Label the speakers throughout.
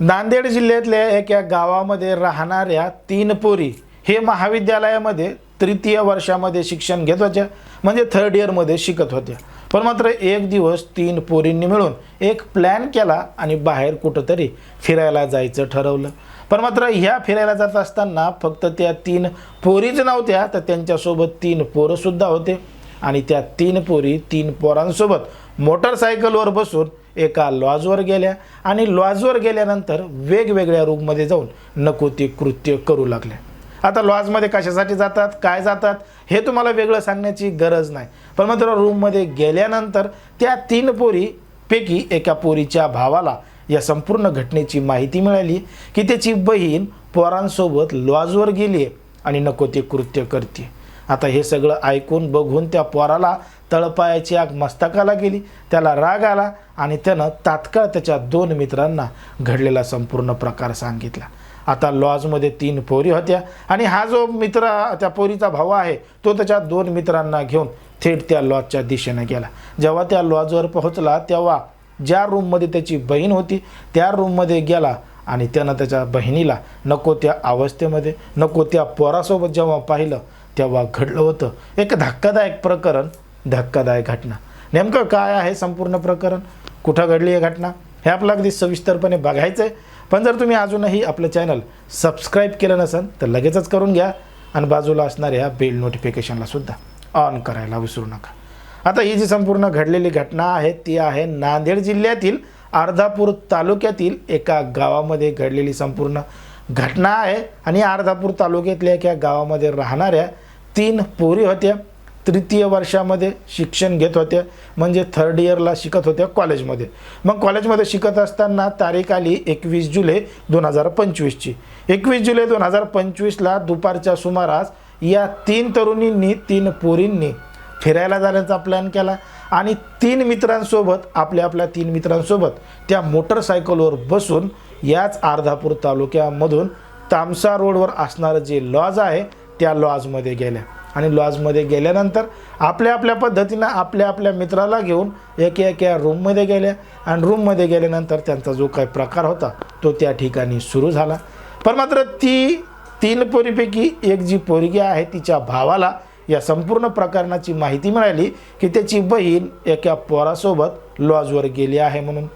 Speaker 1: नांदेड जिल्ह्यातल्या एका गावामध्ये राहणाऱ्या तीन पोरी हे महाविद्यालयामध्ये तृतीय वर्षामध्ये शिक्षण घेत होत्या. म्हणजे थर्ड इयरमध्ये शिकत होत्या. पण मात्र एक दिवस तीन पोरींनी मिळून एक प्लॅन केला आणि बाहेर कुठंतरी फिरायला जायचं ठरवलं. पण मात्र ह्या फिरायला जात असताना फक्त त्या तीन पोरीच नव्हत्या तर त्यांच्यासोबत तीन पोरंसुद्धा होते. आणि त्या तीन पोरी तीन पोरांसोबत मोटरसायकलवर बसून एका लॉजवर गेल्या आणि लॉजवर गेल्यानंतर वेगवेगळ्या रूममध्ये जाऊन नको ते कृत्य करू लागल्या. आता लॉजमध्ये कशासाठी जातात? काय जातात? हे तुम्हाला वेगळं सांगण्याची गरज नाही. पण मात्र रूममध्ये गेल्यानंतर त्या तीन पोरीपैकी एका पोरीच्या भावाला या संपूर्ण घटनेची माहिती मिळाली की त्याची बहीण पोरांसोबत लॉजवर गेली आहे आणि नको ते कृत्य करते आता हे सगळं ऐकून बघून त्या पोराला तळपायाची आग मस्तकाला गेली त्याला राग आला आणि त्यानं तात्काळ त्याच्या दोन मित्रांना घडलेला संपूर्ण प्रकार सांगितला. आता लॉजमध्ये तीन पोरी होत्या आणि हा जो मित्र त्या पोरीचा भाऊ आहे तो त्याच्या दोन मित्रांना घेऊन थेट त्या लॉजच्या दिशेने गेला. जेव्हा त्या लॉजवर पोहोचला तेव्हा ज्या रूममध्ये त्याची बहीण होती त्या रूममध्ये गेला आणि त्यानं त्याच्या बहिणीला नको त्या अवस्थेमध्ये नको त्या पोरासोबत जेव्हा पाहिलं तेव्हा घडलं होतं. एक धक्कादायक प्रकरण धक्कादायक घटना. नेमकं काय आहे संपूर्ण प्रकरण? कुठं घडली आहे घटना? हे आपलं अगदी सविस्तरपणे बघायचं आहे पण जर तुम्ही अजूनही आपलं चॅनल सबस्क्राईब केलं नसेल तर लगेचच करून घ्या. आणि बाजूला असणाऱ्या बेल नोटिफिकेशनला सुद्धा ऑन करायला विसरू नका. आता ही जी संपूर्ण घडलेली घटना आहे ती आहे नांदेड जिल्ह्यातील अर्धापूर तालुक्यातील एका गावामध्ये घडलेली संपूर्ण घटना आहे. आणि अर्धापूर तालुक्यातल्या एका गावामध्ये राहणाऱ्या तीन पोरी होत्या. तृतीय वर्षामध्ये शिक्षण घेत होत्या म्हणजे थर्ड इयरला शिकत होत्या कॉलेजमध्ये. मग कॉलेजमध्ये शिकत असताना तारीख आली एकवीस जुलै दोन हजार पंचवीसची. एकवीस जुलै दोन हजार पंचवीसला दुपारच्या सुमारास या तीन तरुणींनी तीन पोरींनी फिरायला जाण्याचा प्लॅन केला आणि तीन मित्रांसोबत आपल्या आपल्या तीन मित्रांसोबत त्या मोटरसायकलवर बसून याच अर्धापूर तालुक्यामधून तामसा रोडवर असणारं जे लॉज आहे त्या लॉजमध्ये गेल्या. आणि लॉजमध्ये गेल्यानंतर आपल्या आपल्या पद्धतीनं आपल्या आपल्या मित्राला घेऊन एक एक या रूममध्ये गेल्या. आणि रूममध्ये गेल्यानंतर त्यांचा जो काही प्रकार होता तो त्या ठिकाणी सुरू झाला. पण मात्र ती तीन पोरीपैकी एक जी पोरगी आहे तिच्या भावाला या संपूर्ण प्रकरणाची माहिती मिळाली की त्याची बहीण एका पोरासोबत लॉजवर गेली आहे म्हणून.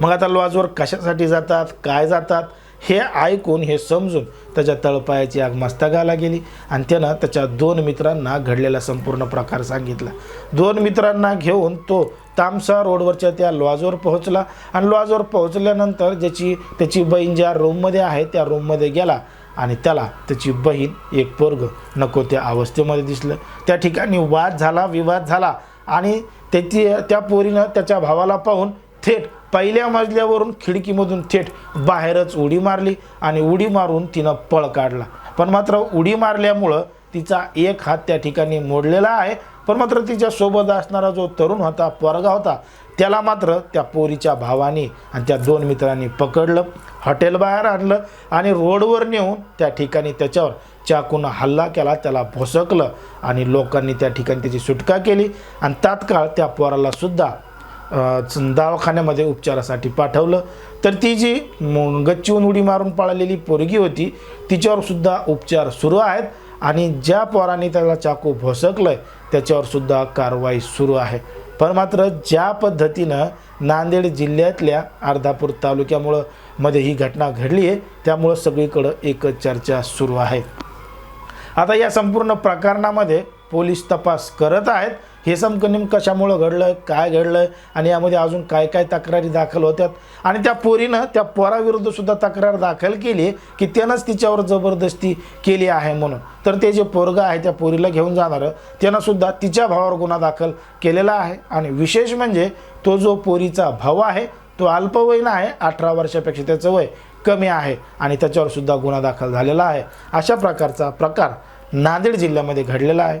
Speaker 1: मग आता लॉजवर कशासाठी जातात काय जातात? हे ऐकून हे समजून त्याच्या तळपायाची आग मस्तकाला गेली आणि त्यानं त्याच्या दोन मित्रांना घडलेला संपूर्ण प्रकार सांगितला. दोन मित्रांना घेऊन तो तामसा रोडवरच्या त्या लॉजवर पोहोचला आणि लॉजवर पोहोचल्यानंतर ज्याची त्याची बहीण ज्या रूममध्ये आहे त्या रूममध्ये गेला आणि त्याला त्याची बहीण एक पोरग नको त्या अवस्थेमध्ये दिसलं. त्या ठिकाणी वाद झाला विवाद झाला आणि त्याची त्या पोरीनं त्याच्या भावाला पाहून थेट पहिल्या मजल्यावरून खिडकीमधून थेट बाहेरच उडी मारली आणि उडी मारून तिनं पळ काढला. पण मात्र उडी मारल्यामुळं तिचा एक हात त्या ठिकाणी मोडलेला आहे. पण मात्र तिच्यासोबत असणारा जो तरुण होता पोरगा होता त्याला मात्र त्या पोरीच्या भावाने आणि त्या दोन मित्रांनी पकडलं हॉटेल बाहेर आणलं आणि रोडवर नेऊन त्या ठिकाणी त्याच्यावर चाकून हल्ला केला त्याला भोसकलं आणि लोकांनी त्या ठिकाणी त्याची सुटका केली आणि तात्काळ त्या पोराला सुद्धा दवाखान्यामध्ये उपचारासाठी पाठवलं. तर ती जी गच्चीहून उडी मारून पळालेली पोरगी होती तिच्यावरसुद्धा उपचार सुरू आहेत आणि ज्या पोराने त्याला चाकू भोसकलं आहे त्याच्यावरसुद्धा कारवाई सुरू आहे. पण मात्र ज्या पद्धतीनं नांदेड जिल्ह्यातल्या अर्धापूर तालुक्यामुळं मध्ये ही घटना घडली आहे त्यामुळं सगळीकडं एकच चर्चा सुरू आहे. आता या संपूर्ण प्रकरणामध्ये पोलीस तपास करत आहेत. हे समकं नेमकं कशामुळं घडलं काय घडलं आणि यामध्ये अजून काय काय तक्रारी दाखल होत्यात? आणि त्या पोरीनं त्या पोराविरुद्धसुद्धा तक्रार दाखल केली की त्यानंच तिच्यावर जबरदस्ती केली आहे म्हणून. तर ते जे पोरगं आहे त्या पोरीला घेऊन जाणारं त्यानं सुद्धा तिच्या भावावर गुन्हा दाखल केलेला आहे. आणि विशेष म्हणजे तो जो पोरीचा भाव आहे तो अल्पवयीन आहे अठरा वर्षापेक्षा त्याचं वय कमी आहे आणि त्याच्यावरसुद्धा गुन्हा दाखल झालेला आहे. अशा प्रकारचा प्रकार नांदेड जिल्ह्यामध्ये घडलेला आहे.